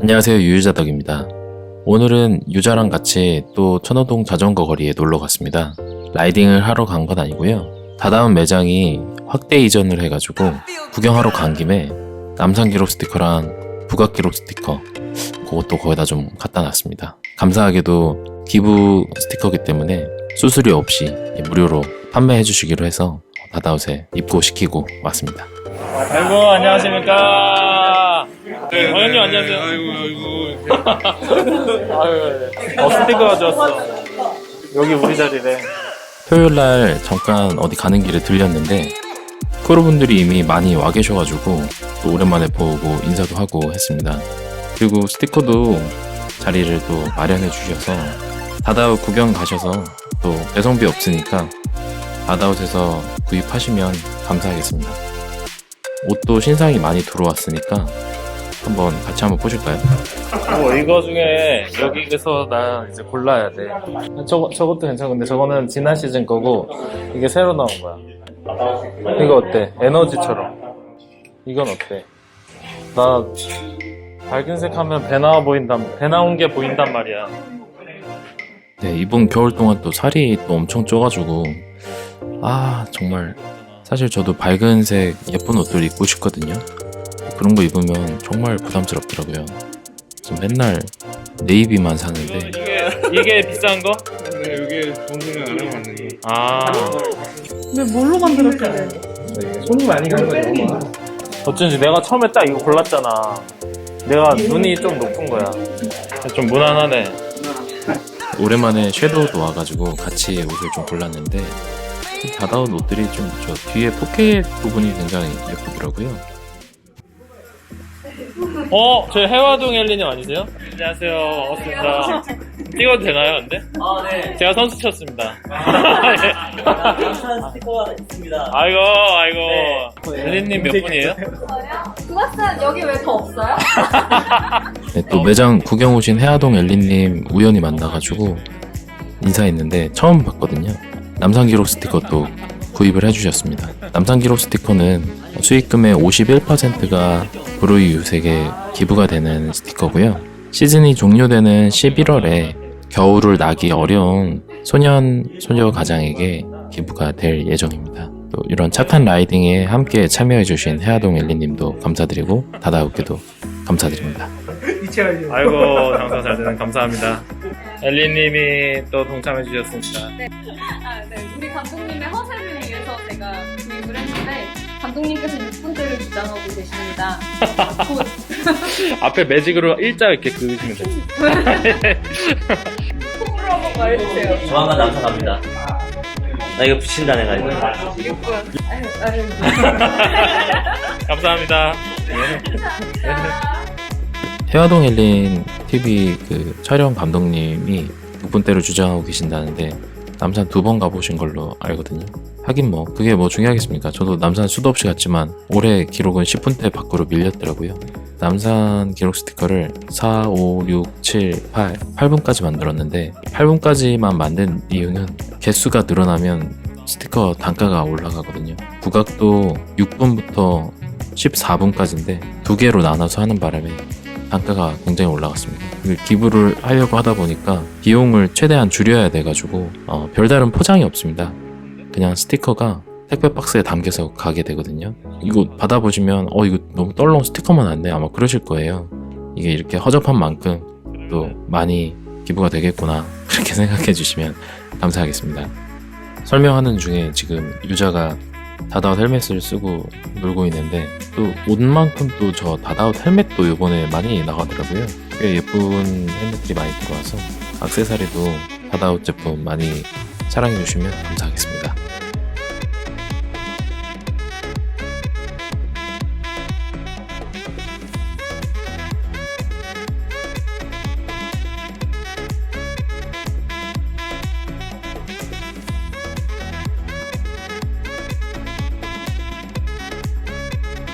안녕하세요 유유자덕입니다. 오늘은 유자랑 같이 또 천호동 자전거 거리에 놀러 갔습니다. 라이딩을 하러 간 건 아니고요. 다다음 매장이 확대 이전을 해가지고 구경하러 간 김에 남산 기록 스티커랑 북악 기록 스티커 그것도 거기다 좀 갖다 놨습니다. 감사하게도 기부 스티커기 때문에 수수료 없이 무료로 판매해 주시기로 해서 다다웃에 입고 시키고 왔습니다. 아이고 안녕하십니까. 네, 어영님 안녕하세요. 아이고 아이고 아유, 어 스티커 가져왔어. 여기 우리 자리래. 토요일 날 잠깐 어디 가는 길에 들렸는데 크루분들이 이미 많이 와 계셔가지고 또 오랜만에 보고 인사도 하고 했습니다. 그리고 스티커도 자리를 또 마련해 주셔서 다다웃 구경 가셔서 또 배송비 없으니까 다다웃에서 구입하시면 감사하겠습니다. 옷도 신상이 많이 들어왔으니까 한번 같이 한번 보실까요? 뭐 이거 중에 여기에서 나 이제 골라야 돼. 저거 저것도 괜찮아. 근데 저거는 지난 시즌 거고 이게 새로 나온 거야. 이거 어때? 에너지처럼. 이건 어때? 나 밝은색 하면 배 나와 보인단 배 나온 게 보인단 말이야. 네, 이번 겨울 동안 또 살이 또 엄청 쪄가지고, 아, 정말, 사실 저도 밝은색 예쁜 옷들 입고 싶거든요. 그런 거 입으면 정말 부담스럽더라고요. 그래서 맨날 네이비만 사는데, 이게 이게 비싼 거? 근데 여기 동생을 알아봤는데 아. 근데 뭘로 만들었길래? 손이 많이 간 거예요 어쩐지 내가 처음에 딱 이거 골랐잖아. 내가 눈이 좀 높은 거야. 좀 무난하네. 오랜만에 섀도우도 와가지고 같이 옷을 좀 골랐는데, 이 다다운 옷들이 좀 저 뒤에 포켓 부분이 굉장히 예쁘더라고요. 어, 저 해화동 헬리님 아니세요? 안녕하세요. 반갑습니다. 찍어도 되나요, 근데? 아, 네. 제가 선수 쳤습니다. 감사한 스티커가 있습니다. 아이고, 아이고. 헬리님 몇 분이에요? 그것은 여기 왜 더 없어요? 네, 또 매장 구경 오신 해아동 엘리님 우연히 만나가지고 인사했는데 처음 봤거든요. 남산기록 스티커도 구입을 해주셨습니다. 남산기록 스티커는 수익금의 51%가 브로이 유색에 기부가 되는 스티커고요. 시즌이 종료되는 11월에 겨울을 나기 어려운 소년, 소녀 가장에게 기부가 될 예정입니다. 또 이런 착한 라이딩에 함께 참여해주신 해아동 엘리님도 감사드리고 다다웃게도 감사드립니다. 아이고, 장사 잘 되는 감사합니다. 엘리님이 또 동참해 주셨습니다. 아, 네. 우리 감독님의 허세를 위해서 제가 구입을 했는데 감독님께서 6분대를 주장하고 계십니다. 곧 앞에 매직으로 일자 이렇게 그으시면 돼요. 콩으로 한번 말해주세요. 조만간 남사갑니다. 나 이거 붙인다, 내가 이거. 6분. 아유, 아유. 감사합니다. 해화동 헬린 TV 그 촬영 감독님이 6분대를 주장하고 계신다는데 남산 두 번 가보신 걸로 알거든요. 하긴 뭐 그게 뭐 중요하겠습니까? 저도 남산 수도 없이 갔지만 올해 기록은 10분대 밖으로 밀렸더라고요. 남산 기록 스티커를 4, 5, 6, 7, 8, 8분까지 만들었는데 8분까지만 만든 이유는 개수가 늘어나면 스티커 단가가 올라가거든요. 부각도 6분부터 14분까지인데 두 개로 나눠서 하는 바람에 단가가 굉장히 올라갔습니다. 그 기부를 하려고 하다 보니까 비용을 최대한 줄여야 돼가지고 어, 별다른 포장이 없습니다. 그냥 스티커가 택배 박스에 담겨서 가게 되거든요. 이거 받아보시면 어 이거 너무 떨렁 스티커만 왔네 아마 그러실 거예요. 이게 이렇게 허접한 만큼 또 많이 기부가 되겠구나 그렇게 생각해 주시면 감사하겠습니다. 설명하는 중에 지금 유자가 다다웃 헬멧을 쓰고 놀고 있는데 또 옷만큼 또 저 다다웃 헬멧도 이번에 많이 나가더라고요. 꽤 예쁜 헬멧들이 많이 들어와서 악세사리도 다다웃 제품 많이 사랑해 주시면 감사하겠습니다.